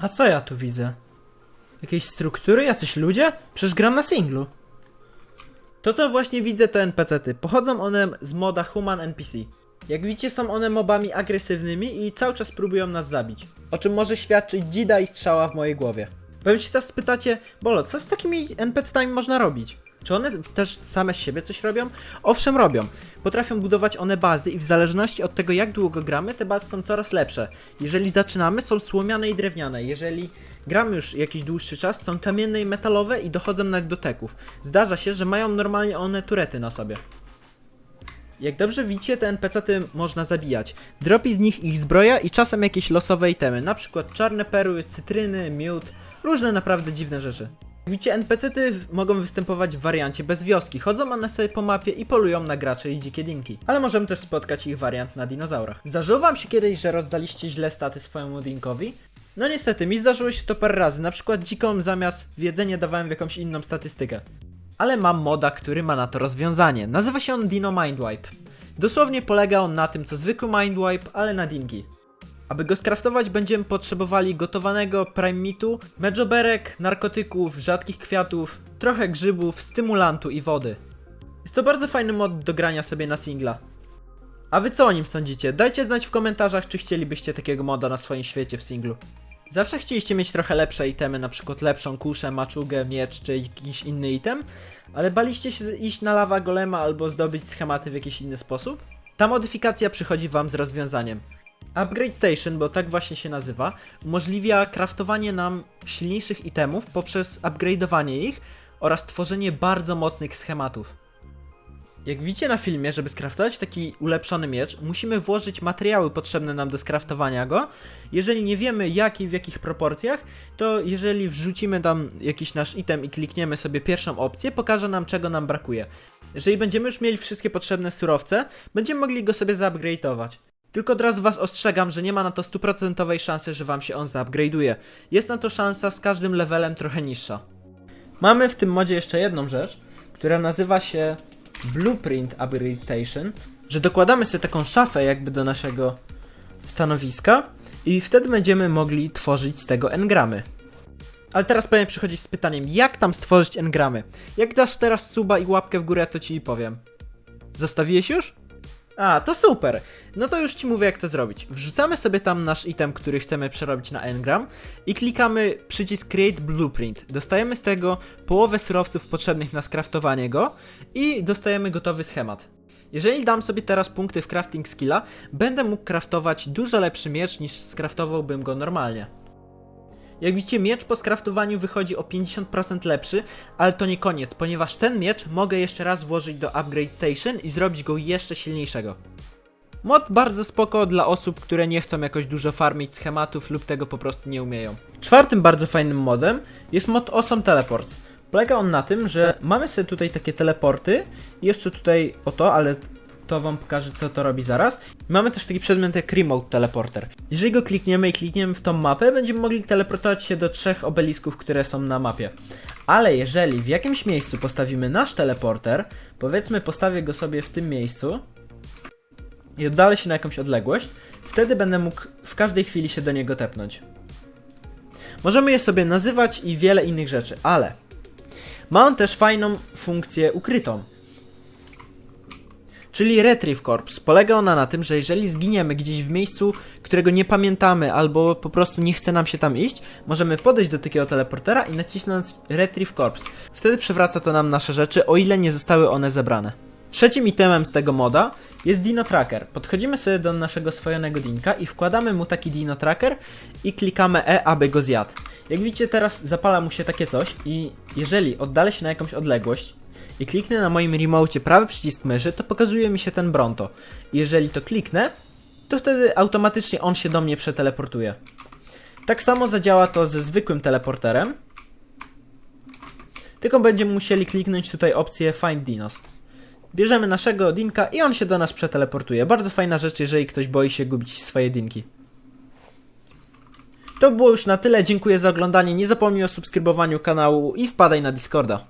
A co ja tu widzę? Jakieś struktury? Jacyś ludzie? Przecież gram na singlu. To co właśnie widzę to NPC-ty. Pochodzą one z moda Human NPC. Jak widzicie są one mobami agresywnymi i cały czas próbują nas zabić. O czym może świadczyć dzida i strzała w mojej głowie. Pewnie się teraz spytacie, Bolo, co z takimi NPC-tami można robić? Czy one też same z siebie coś robią? Owszem, robią. Potrafią budować one bazy i w zależności od tego, jak długo gramy, te bazy są coraz lepsze. Jeżeli zaczynamy, są słomiane i drewniane. Jeżeli gramy już jakiś dłuższy czas, są kamienne i metalowe i dochodzą nawet do teków. Zdarza się, że mają normalnie one turety na sobie. Jak dobrze widzicie, te NPC-ty można zabijać. Dropi z nich ich zbroja i czasem jakieś losowe itemy, na przykład czarne perły, cytryny, miód, różne naprawdę dziwne rzeczy. Widzicie, NPC-ty mogą występować w wariancie bez wioski. Chodzą one sobie po mapie i polują na gracze i dzikie dinki. Ale możemy też spotkać ich wariant na dinozaurach. Zdarzyło wam się kiedyś, że rozdaliście źle staty swojemu dinkowi? No niestety, mi zdarzyło się to parę razy. Na przykład dzikom zamiast w jedzenie dawałem w jakąś inną statystykę. Ale mam moda, który ma na to rozwiązanie. Nazywa się on Dino Mindwipe. Dosłownie polega on na tym, co zwykły Mindwipe, ale na dinki. Aby go skraftować, będziemy potrzebowali gotowanego prime meatu, medżoberek, narkotyków, rzadkich kwiatów, trochę grzybów, stymulantu i wody. Jest to bardzo fajny mod do grania sobie na singla. A wy co o nim sądzicie? Dajcie znać w komentarzach, czy chcielibyście takiego moda na swoim świecie w singlu. Zawsze chcieliście mieć trochę lepsze itemy, na przykład lepszą kuszę, maczugę, miecz czy jakiś inny item, ale baliście się iść na lawa golema albo zdobyć schematy w jakiś inny sposób? Ta modyfikacja przychodzi wam z rozwiązaniem. Upgrade Station, bo tak właśnie się nazywa, umożliwia craftowanie nam silniejszych itemów poprzez upgrade'owanie ich oraz tworzenie bardzo mocnych schematów. Jak widzicie na filmie, żeby skraftować taki ulepszony miecz, musimy włożyć materiały potrzebne nam do skraftowania go. Jeżeli nie wiemy jaki, w jakich proporcjach, to jeżeli wrzucimy tam jakiś nasz item i klikniemy sobie pierwszą opcję, pokaże nam czego nam brakuje. Jeżeli będziemy już mieli wszystkie potrzebne surowce, będziemy mogli go sobie zaupgrade'ować. Tylko od razu was ostrzegam, że nie ma na to stuprocentowej szansy, że wam się on zaupgrade'uje. Jest na to szansa z każdym levelem trochę niższa. Mamy w tym modzie jeszcze jedną rzecz, która nazywa się Blueprint Upgrade Station, że dokładamy sobie taką szafę jakby do naszego stanowiska i wtedy będziemy mogli tworzyć z tego engramy. Ale teraz pewnie przychodzić z pytaniem, jak tam stworzyć engramy? Jak dasz teraz suba i łapkę w górę, to ci powiem. Zostawiłeś już? A, to super. No to już ci mówię jak to zrobić. Wrzucamy sobie tam nasz item, który chcemy przerobić na engram i klikamy przycisk Create Blueprint. Dostajemy z tego połowę surowców potrzebnych na skraftowanie go i dostajemy gotowy schemat. Jeżeli dam sobie teraz punkty w crafting skilla, będę mógł craftować dużo lepszy miecz niż skraftowałbym go normalnie. Jak widzicie, miecz po skraftowaniu wychodzi o 50% lepszy, ale to nie koniec, ponieważ ten miecz mogę jeszcze raz włożyć do Upgrade Station i zrobić go jeszcze silniejszego. Mod bardzo spoko dla osób, które nie chcą jakoś dużo farmić schematów lub tego po prostu nie umieją. Czwartym bardzo fajnym modem jest mod Awesome Teleports. Polega on na tym, że mamy sobie tutaj takie teleporty jeszcze tutaj o to, ale to wam pokażę co to robi zaraz. Mamy też taki przedmiot jak Remote Teleporter. Jeżeli go klikniemy i klikniemy w tą mapę, będziemy mogli teleportować się do trzech obelisków, które są na mapie. Ale jeżeli w jakimś miejscu postawimy nasz teleporter, powiedzmy postawię go sobie w tym miejscu i oddalę się na jakąś odległość, wtedy będę mógł w każdej chwili się do niego tepnąć. Możemy je sobie nazywać i wiele innych rzeczy, ale ma on też fajną funkcję ukrytą. Czyli Retrieve Corps. Polega ona na tym, że jeżeli zginiemy gdzieś w miejscu, którego nie pamiętamy, albo po prostu nie chce nam się tam iść, możemy podejść do takiego teleportera i nacisnąć Retrieve Corps. Wtedy przywraca to nam nasze rzeczy, o ile nie zostały one zebrane. Trzecim itemem z tego moda jest Dino Tracker. Podchodzimy sobie do naszego swojonego dinka i wkładamy mu taki Dino Tracker i klikamy E, aby go zjadł. Jak widzicie teraz zapala mu się takie coś i jeżeli oddalę się na jakąś odległość, i kliknę na moim remocie prawy przycisk myszy, to pokazuje mi się ten Bronto. Jeżeli to kliknę, to wtedy automatycznie on się do mnie przeteleportuje. Tak samo zadziała to ze zwykłym teleporterem. Tylko będziemy musieli kliknąć tutaj opcję Find Dinos. Bierzemy naszego dinka i on się do nas przeteleportuje. Bardzo fajna rzecz, jeżeli ktoś boi się gubić swoje dinki. To było już na tyle. Dziękuję za oglądanie. Nie zapomnij o subskrybowaniu kanału i wpadaj na Discorda.